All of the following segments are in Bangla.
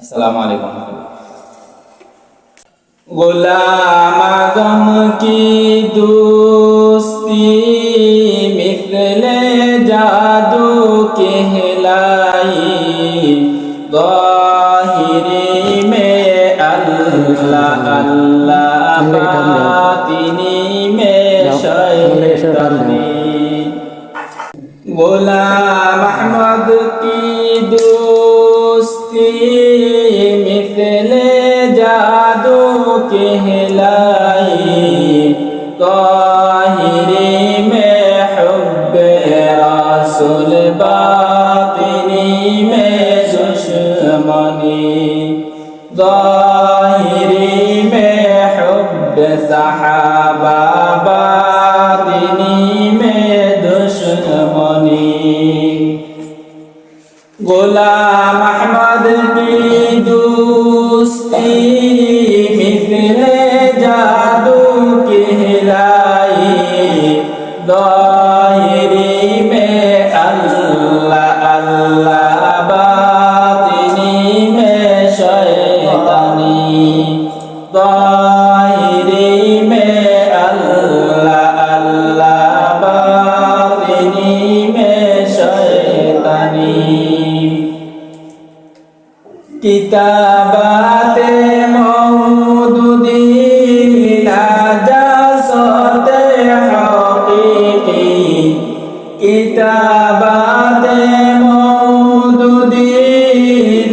আসসালামু আলাইকুম। গোলাম কি দোস্তি? মিসলে জাদু কে গহিরে মে আল্লাহ আল্লাহ তিনি মে শয়তানি। গোলাম আহমদ রাসুল বাতিনি মে দুশ্মনি ظاهري مে حب صحابة باطني مে دشمني গোলাম আহমদ কি دوستی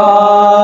Allah.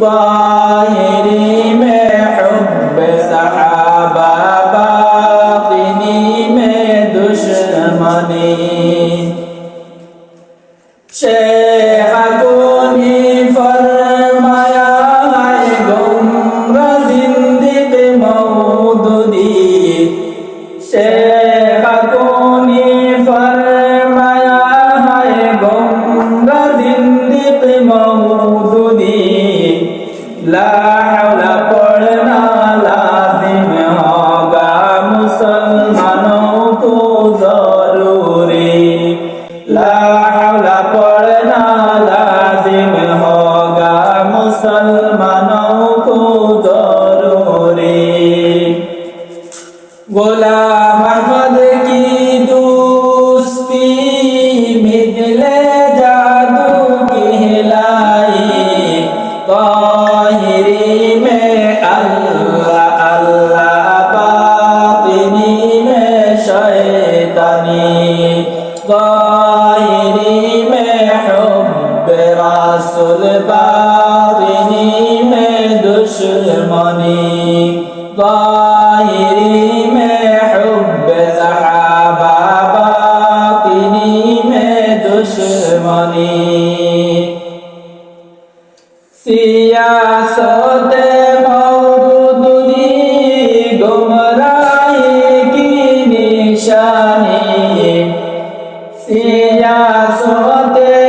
ظاهري میں حب صحابہ باطنی میں دشمنی حول قوة جانی ظاہری میں حب رسول باطنی میں دشمنی ظاہری میں حب صحابہ باطنی میں دشمنی سیاست আসতে